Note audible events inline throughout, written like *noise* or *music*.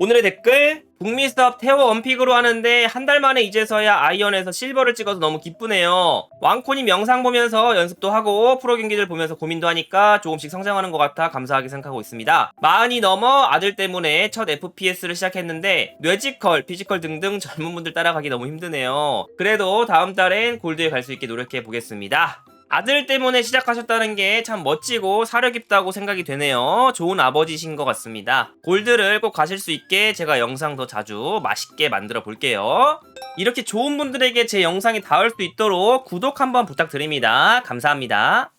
오늘의 댓글 북미 스톱 태워 원픽으로 하는데 한 달 만에 이제서야 아이언에서 실버를 찍어서 너무 기쁘네요. 왕코님 영상 보면서 연습도 하고 프로 경기들 보면서 고민도 하니까 조금씩 성장하는 것 같아 감사하게 생각하고 있습니다. 마흔이 넘어 아들 때문에 첫 FPS를 시작했는데 뇌지컬, 피지컬 등등 젊은 분들 따라가기 너무 힘드네요. 그래도 다음 달엔 골드에 갈 수 있게 노력해 보겠습니다. 아들 때문에 시작하셨다는 게 참 멋지고 사려 깊다고 생각이 되네요. 좋은 아버지신 것 같습니다. 골드를 꼭 가실 수 있게 제가 영상 더 자주 맛있게 만들어 볼게요. 이렇게 좋은 분들에게 제 영상이 닿을 수 있도록 구독 한번 부탁드립니다. 감사합니다.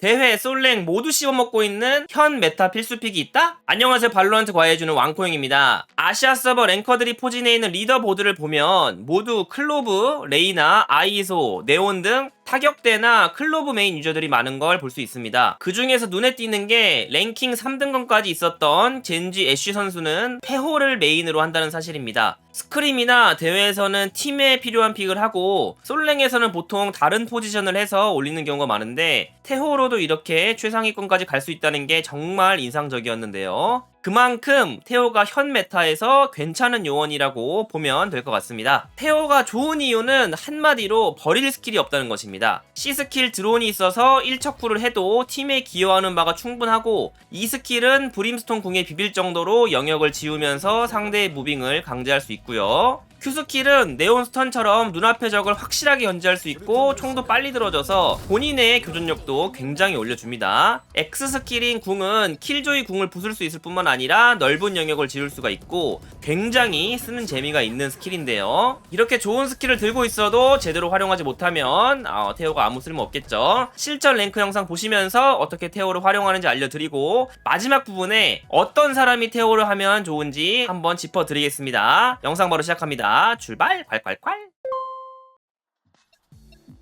대회, 솔랭 모두 씹어먹고 있는 현 메타 필수픽이 있다? 안녕하세요 발로란트 과외해주는 왕코영입니다. 아시아 서버 랭커들이 포진해 있는 리더보드를 보면 모두 클로브, 레이나, 아이소, 네온 등 타격대나 클로브 메인 유저들이 많은 걸 볼 수 있습니다. 그 중에서 눈에 띄는 게 랭킹 3등권까지 있었던 젠지 애쉬 선수는 페호를 메인으로 한다는 사실입니다. 스크림이나 대회에서는 팀에 필요한 픽을 하고 솔랭에서는 보통 다른 포지션을 해서 올리는 경우가 많은데 테호로도 이렇게 최상위권까지 갈 수 있다는 게 정말 인상적이었는데요. 그만큼 테오가 현 메타에서 괜찮은 요원이라고 보면 될 것 같습니다. 테오가 좋은 이유는 한마디로 버릴 스킬이 없다는 것입니다. C 스킬 드론이 있어서 1척구를 해도 팀에 기여하는 바가 충분하고 이 스킬은 브림스톤 궁에 비빌 정도로 영역을 지우면서 상대의 무빙을 강제할 수 있고요. Q 스킬은 네온 스턴처럼 눈앞의 적을 확실하게 견제할 수 있고 총도 빨리 들어져서 본인의 교전력도 굉장히 올려줍니다. X 스킬인 궁은 킬조이 궁을 부술 수 있을 뿐만 아니라 넓은 영역을 지울 수가 있고 굉장히 쓰는 재미가 있는 스킬인데요. 이렇게 좋은 스킬을 들고 있어도 제대로 활용하지 못하면 어, 테오가 아무 쓸모 없겠죠. 실전 랭크 영상 보시면서 어떻게 테오를 활용하는지 알려드리고 마지막 부분에 어떤 사람이 테오를 하면 좋은지 한번 짚어드리겠습니다. 영상 바로 시작합니다. 출발! 콸콸콸!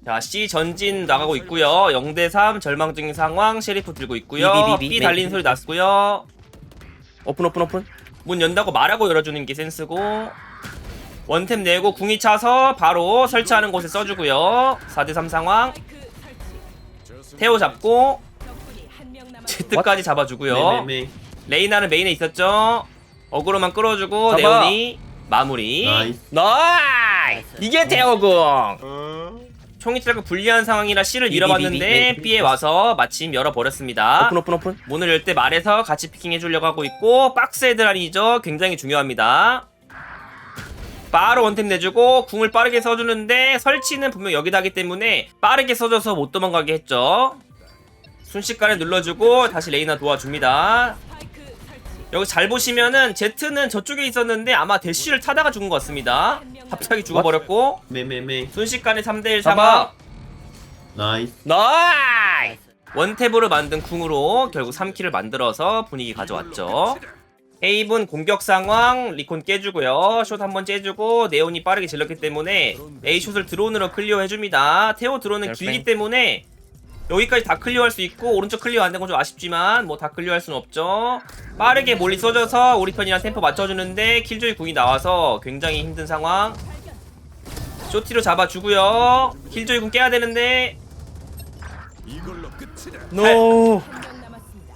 자, C 전진 나가고 있고요. 0대 3 절망적인 상황 셰리프 들고 있고요. 비 비비비. B 달리는 소리 났고요. 오픈 오픈 오픈. 문 연다고 말하고 열어주는 게 센스고. 원템 내고 궁이 차서 바로 설치하는 곳에 써주고요. 4대3 상황. 태호 잡고. 제트까지 잡아주고요. 메메메 레이나는 메인에 있었죠. 어그로만 끌어주고. 네온이 마무리. 나이스. 나이스. 이게 태호궁. 어? 총이 짧고 불리한 상황이라 C를 네, B에 와서 마침 열어버렸습니다. 오픈 오픈 오픈. 문을 열 때 말해서 같이 피킹해주려고 하고 있고 박스 헤드라인이죠. 굉장히 중요합니다. 바로 원템 내주고 궁을 빠르게 써주는데 설치는 분명 여기다 하기 때문에 빠르게 써줘서 못 도망가게 했죠. 순식간에 눌러주고 다시 레이나 도와줍니다. 여기 잘 보시면은 제트는 저쪽에 있었는데 아마 대쉬를 타다가 죽은 것 같습니다. 갑자기 죽어버렸고 메메메 순식간에 3대1 잡아. 상황. 나이스 나이스! 원탭으로 만든 궁으로 결국 3킬을 만들어서 분위기 가져왔죠. 헤이븐 공격 상황 리콘 깨주고요. 숏 한번 째주고 네온이 빠르게 질렀기 때문에 A 숏을 드론으로 클리어 해줍니다. 테오 드론은 길기 때문에 여기까지 다 클리어할 수 있고 오른쪽 클리어 안 된 건 좀 아쉽지만 뭐 다 클리어할 수는 없죠. 빠르게 몰리 쏘져서 우리 편이랑 템포 맞춰주는데 킬조이 궁이 나와서 굉장히 힘든 상황. 쇼티로 잡아주고요. 킬조이 궁 깨야 되는데 노. 한명 남았습니다.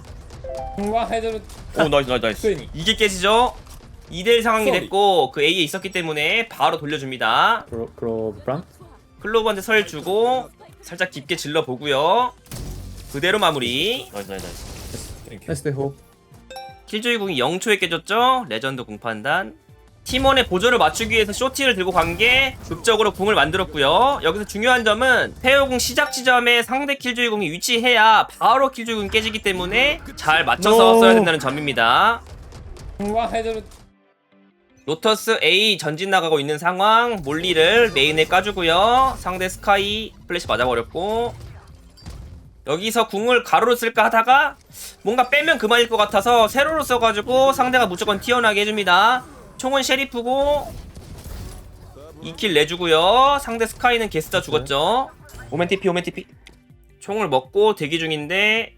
중앙 헤드로 오 나이스 나이스 나이스. 이게 깨지죠 2대1 상황이. 됐고 그 A에 있었기 때문에 바로 돌려줍니다 클로 클로 브람 클로브한테 설 주고 살짝 깊게 질러 보고요. 그대로 마무리. 나이스 나이스 나이스. 나이스 호 킬조이 궁이 0초에 깨졌죠? 레전드 궁 판단. 팀원의 보조를 맞추기 위해서 쇼티를 들고 간 게 극적으로 궁을 만들었고요. 여기서 중요한 점은 페어궁 시작 지점에 상대 킬조이 궁이 위치해야 바로 킬조이 궁이 깨지기 때문에 잘 맞춰서. 써야 된다는 점입니다. 중앙 헤드로 로터스 A 전진 나가고 있는 상황. 몰리를 메인에 까주고요. 상대 스카이 플래시 맞아버렸고. 여기서 궁을 가로로 쓸까 하다가 뭔가 빼면 그만일 것 같아서 세로로 써가지고 상대가 무조건 튀어나게 해줍니다. 총은 셰리프고 2킬 내주고요. 상대 스카이는 게스다 죽었죠. 오멘 TP 오멘 TP 총을 먹고 대기 중인데.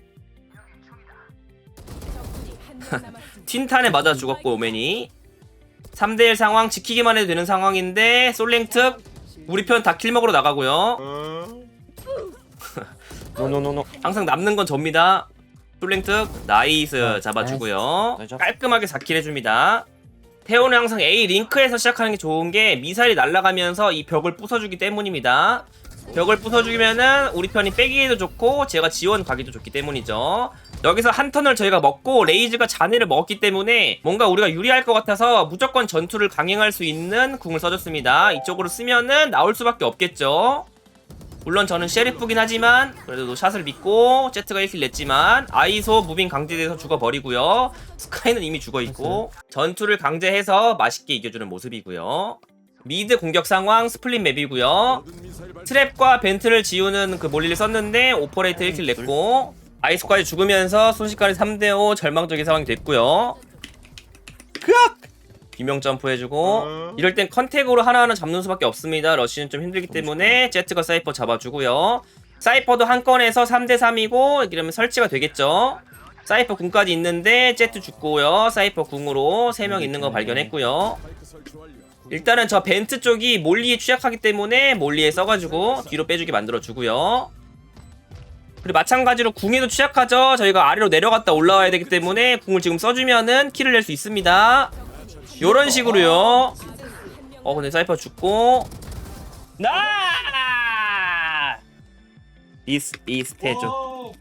*laughs* 틴탄에 맞아 죽었고 오멘이 3대1 상황 지키기만 해도 되는 상황인데 솔랭특 우리 편 다 킬 먹으러 나가고요. 노노노노. 항상 남는 건 접니다. 솔랭특 나이스 잡아주고요. 나이스. 깔끔하게 4킬 해줍니다. 태오는 항상 A 링크에서 시작하는 게 좋은 게 미사일이 날아가면서 이 벽을 부숴주기 때문입니다. 벽을 부숴주면은 우리 편이 빼기에도 좋고 제가 지원 가기도 좋기 때문이죠 여기서 한 턴을 저희가 먹고 레이즈가 잔해를 먹었기 때문에 뭔가 우리가 유리할 것 같아서 무조건 전투를 강행할 수 있는 궁을 써줬습니다. 이쪽으로 쓰면은 나올 수밖에 없겠죠. 물론 저는 셰리프긴 하지만 그래도 샷을 믿고 제트가 1킬 냈지만 아이소 무빙 강제돼서 죽어버리고요. 스카이는 이미 죽어있고 전투를 강제해서 맛있게 이겨주는 모습이고요. 미드 공격 상황 스플릿 맵이고요. 트랩과 벤트를 지우는 그 몰리를 썼는데 오퍼레이트 1킬 냈고 아이소까지 죽으면서 순식간에 3대5 절망적인 상황이 됐고요. 크악! 비명 점프 해주고 이럴 땐 컨택으로 하나하나 잡는 수밖에 없습니다. 러쉬는 좀 힘들기 때문에 제트가 사이퍼 잡아주고요. 사이퍼도 한 건에서 3대3이고 이러면 설치가 되겠죠. 사이퍼 궁까지 있는데 제트 죽고요. 사이퍼 궁으로 3명 있는 거 발견했고요. 일단은 저 벤트 쪽이 몰리에 취약하기 때문에 몰리에 써가지고 뒤로 빼주게 만들어주고요 그리고 마찬가지로 궁에도 취약하죠. 저희가 아래로 내려갔다 올라와야 되기 때문에 궁을 지금 써주면은 킬을 낼수 있습니다. 요런 식으로요. 어 근데 사이퍼 죽고. 나! 이스 이스테죠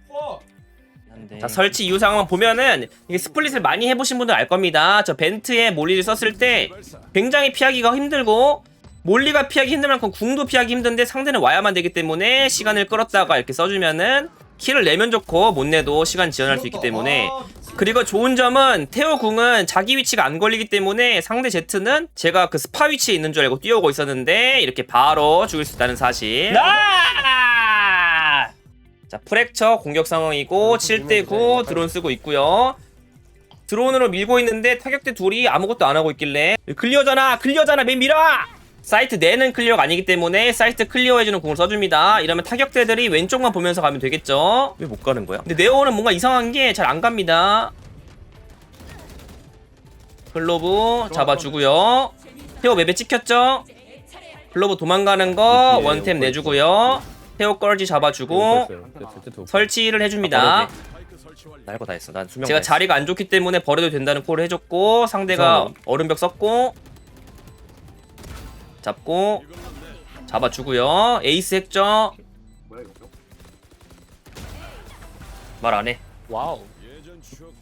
자 설치 이후 상황 보면은 이게 스플릿을 많이 해보신 분들 알 겁니다. 저 벤트에 몰리를 썼을 때 굉장히 피하기가 힘들고 몰리가 피하기 힘들 만큼 궁도 피하기 힘든데 상대는 와야만 되기 때문에 시간을 끌었다가 이렇게 써주면은 킬을 내면 좋고 못 내도 시간 지연할 수 있기 때문에. 그리고 좋은 점은 태호 궁은 자기 위치가 안 걸리기 때문에 상대 제트는 제가 그 스파 위치에 있는 줄 알고 뛰어오고 있었는데 이렇게 바로 죽일 수 있다는 사실. 자 프랙처 공격 상황이고 7대9 드론 쓰고 있고요. 드론으로 밀고 있는데 타격대 둘이 아무것도 안 하고 있길래. 클리어잖아 클리어잖아 맨 밀어 사이트 내는 클리어가 아니기 때문에 사이트 클리어해주는 공을 써줍니다. 이러면 타격대들이 왼쪽만 보면서 가면 되겠죠? 왜 못 가는 거야? 근데 네오는 뭔가 이상한 게 잘 안 갑니다. 글로브 잡아주고요. 테오 맵에 찍혔죠? 글로브 도망가는 거 원템 내주고요. 테오 걸지 잡아주고 설치를 해줍니다. 날거 다 했어. 난 수명. 제가. 자리가 안 좋기 때문에 버려도 된다는 콜을 해줬고 상대가 얼음벽 썼고 잡고 잡아주고요. 에이스 했죠 말 안해. 와우.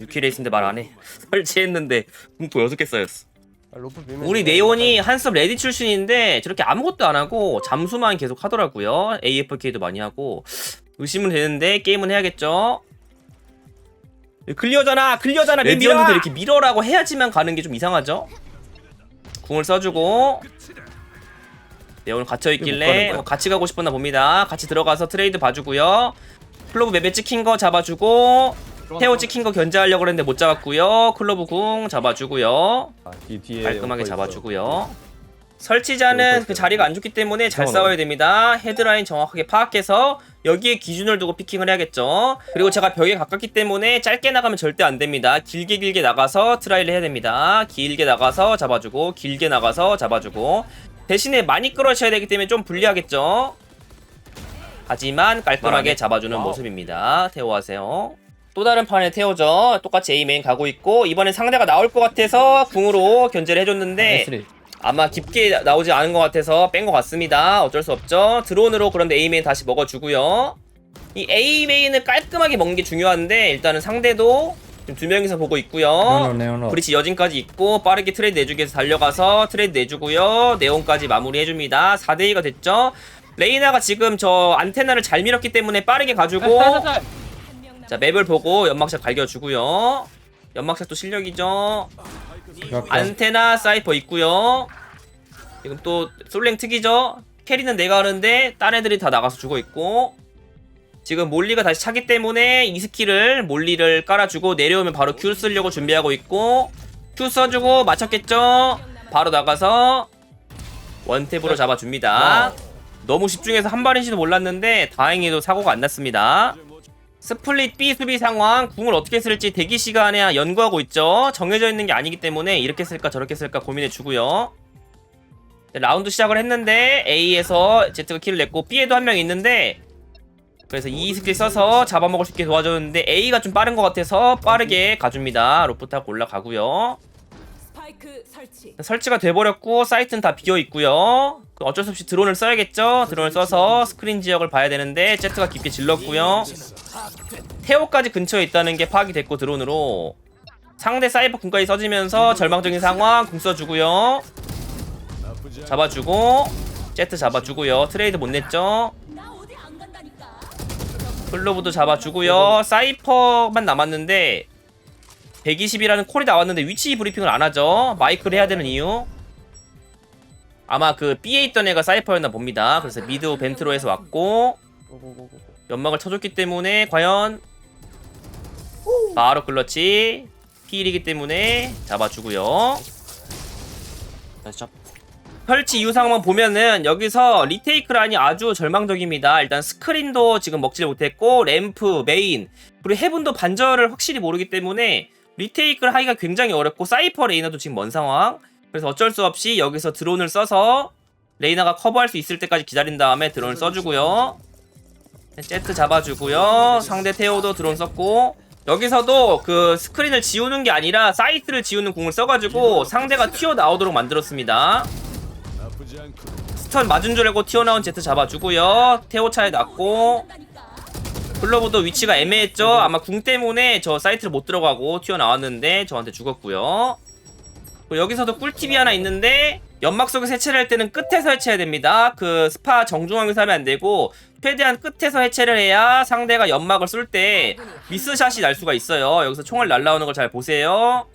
6킬 에이스인데 말 안해. *laughs* 설치했는데 공포 6개 쌓였어. 아, 우리 네온이 한섭 레디 출신인데 저렇게 아무것도 안 하고 잠수만 계속 하더라고요. AFK도 많이 하고. 의심은 되는데 게임은 해야겠죠? 클리어잖아 클리어잖아 레디언들 이렇게 밀어라고 해야지만 가는 게 좀 이상하죠? 궁을 써주고 네 오늘 갇혀 있길래 거야? 어, 같이 가고 싶었나 봅니다 같이 들어가서 트레이드 봐주고요 클로브 맵에 찍힌 거 잡아주고 태오 찍힌 거 견제하려고 그랬는데 못 잡았고요 클로브 궁 잡아주고요 아, 깔끔하게. 잡아주고요. 설치자는 그 자리가 안 좋기 때문에 잘. 싸워야 됩니다. 헤드라인 정확하게 파악해서 여기에 기준을 두고 피킹을 해야겠죠. 그리고 제가 벽에 가깝기 때문에 짧게 나가면 절대 안 됩니다. 길게 길게 나가서 트라이를 해야 됩니다. 길게 나가서 잡아주고 길게 나가서 잡아주고 대신에 많이 끌어셔야 되기 때문에 좀 불리하겠죠. 하지만 깔끔하게. 잡아주는. 모습입니다. 태워하세요. 또 다른 판의 태오죠. 똑같이 A 메인 가고 있고 이번엔 상대가 나올 것 같아서 궁으로 견제를 해줬는데 S3 아마 깊게 나- 나오지 않은 것 같아서 뺀 것 같습니다. 어쩔 수 없죠. 드론으로 그런데 A 메인 다시 먹어주고요. 이 A 메인을 깔끔하게 먹는 게 중요한데 일단은 상대도 지금 두 명이서 보고 있고요. 브리치 여진까지 있고 빠르게 트레이드 내주기 위해서 달려가서 트레이드 내주고요. 네온까지 마무리해줍니다. 4대2가 됐죠. 레이나가 지금 저 안테나를 잘 밀었기 때문에 빠르게 가지고 자 맵을 보고 연막샷 갈겨주고요. 연막샷도 실력이죠. 안테나 사이퍼 있고요. 지금 또 솔랭 특이죠. 캐리는 내가 하는데 딴 애들이 다 나가서 죽어 있고 지금 몰리가 다시 차기 때문에 이 스킬을 몰리를 깔아주고 내려오면 바로 Q 쓰려고 준비하고 있고 Q 써주고 맞췄겠죠. 바로 나가서 원탭으로 잡아줍니다. 너무 집중해서 한 발인지도 몰랐는데 다행히도 사고가 안 났습니다. 스플릿 B 수비 상황 궁을 어떻게 쓸지 대기 시간에 연구하고 있죠. 정해져 있는 게 아니기 때문에 이렇게 쓸까 저렇게 쓸까 고민해 주고요. 네, 라운드 시작을 했는데 A에서 Z가 킬을 냈고 B에도 한 명 있는데 그래서 이 스킬 써서 잡아먹을 수 있게 도와줬는데 A가 좀 빠른 것 같아서 빠르게 가줍니다. 로프 타고 올라가고요. 설치. 설치가 돼버렸고 사이트는 다 비어 있고요. 그 어쩔 수 없이 드론을 써야겠죠. 드론을 써서 스크린 지역을 봐야 되는데 제트가 깊게 질렀고요. 태오까지 근처에 있다는 게 파악이 됐고 드론으로 상대 사이버 궁까지 써지면서 절망적인 상황 궁 써주고요. 잡아주고 제트 잡아주고요. 트레이드 못 냈죠. 클로브도 잡아주고요. 사이퍼만 남았는데 120이라는 콜이 나왔는데 위치 브리핑을 안 하죠. 마이크를 해야 되는 이유. 아마 그 B에 있던 애가 사이퍼였나 봅니다. 그래서 미드 벤트로 해서 왔고 연막을 쳐줬기 때문에 과연 바로 클러치 피일이기 때문에 잡아주고요. 다시 잡. 설치 이후 상황만 보면은 여기서 리테이크 라인이 아주 절망적입니다. 일단 스크린도 지금 먹지 못했고 램프, 메인 그리고 헤븐도 반절을 확실히 모르기 때문에 리테이크를 하기가 굉장히 어렵고 사이퍼 레이너도 지금 먼 상황. 그래서 어쩔 수 없이 여기서 드론을 써서 레이나가 커버할 수 있을 때까지 기다린 다음에 드론을 써주고요. 제트 잡아주고요. 상대 테오도 드론 썼고 여기서도 그 스크린을 지우는 게 아니라 사이트를 지우는 공을 써가지고 상대가 튀어나오도록 만들었습니다. 스턴 맞은 줄 알고 튀어나온 제트 잡아주고요. 테오 차에 놨고 클로브도 위치가 애매했죠. 아마 궁 때문에 저 사이트를 못 들어가고 튀어나왔는데 저한테 죽었고요. 여기서도 꿀팁이 하나 있는데 연막 속에 해체를 할 때는 끝에서 해체해야 됩니다. 그 스파 정중앙에서 하면 안 되고 최대한 끝에서 해체를 해야 상대가 연막을 쏠 때 미스샷이 날 수가 있어요. 여기서 총알 날라오는 걸 잘 보세요.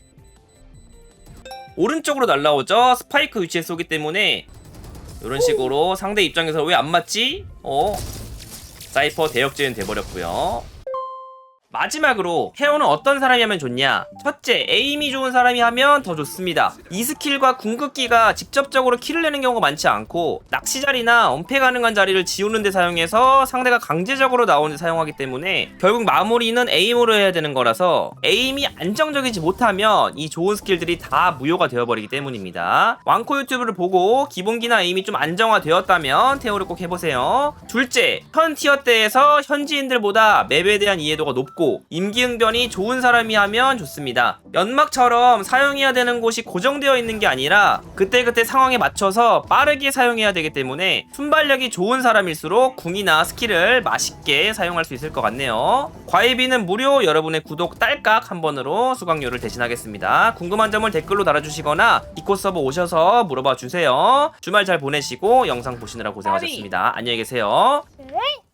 오른쪽으로 날라오죠. 스파이크 위치에 쏘기 때문에 이런 식으로 상대 입장에서 왜 안 맞지? 어? 사이퍼 대역죄는 돼버렸고요. 마지막으로 헤어는 어떤 사람이 하면 좋냐? 첫째, 에임이 좋은 사람이 하면 더 좋습니다. 이 스킬과 궁극기가 직접적으로 킬을 내는 경우가 많지 않고 낚시 자리나 엄폐 가능한 자리를 지우는 데 사용해서 상대가 강제적으로 나오는 데 사용하기 때문에 결국 마무리는 에임으로 해야 되는 거라서 에임이 안정적이지 못하면 이 좋은 스킬들이 다 무효가 되어버리기 때문입니다. 왕코 유튜브를 보고 기본기나 에임이 좀 안정화되었다면 테오를 꼭 해보세요. 둘째, 현 티어 때에서 현지인들보다 맵에 대한 이해도가 높고 임기응변이 좋은 사람이 하면 좋습니다. 연막처럼 사용해야 되는 곳이 고정되어 있는 게 아니라 그때그때 상황에 맞춰서 빠르게 사용해야 되기 때문에 순발력이 좋은 사람일수록 궁이나 스킬을 맛있게 사용할 수 있을 것 같네요. 과외비는 무료 여러분의 구독 딸깍 한 번으로 수강료를 대신하겠습니다. 궁금한 점을 댓글로 달아주시거나 이코 서버 오셔서 물어봐 주세요. 주말 잘 보내시고 영상 보시느라 고생하셨습니다. 안녕히 계세요. 네.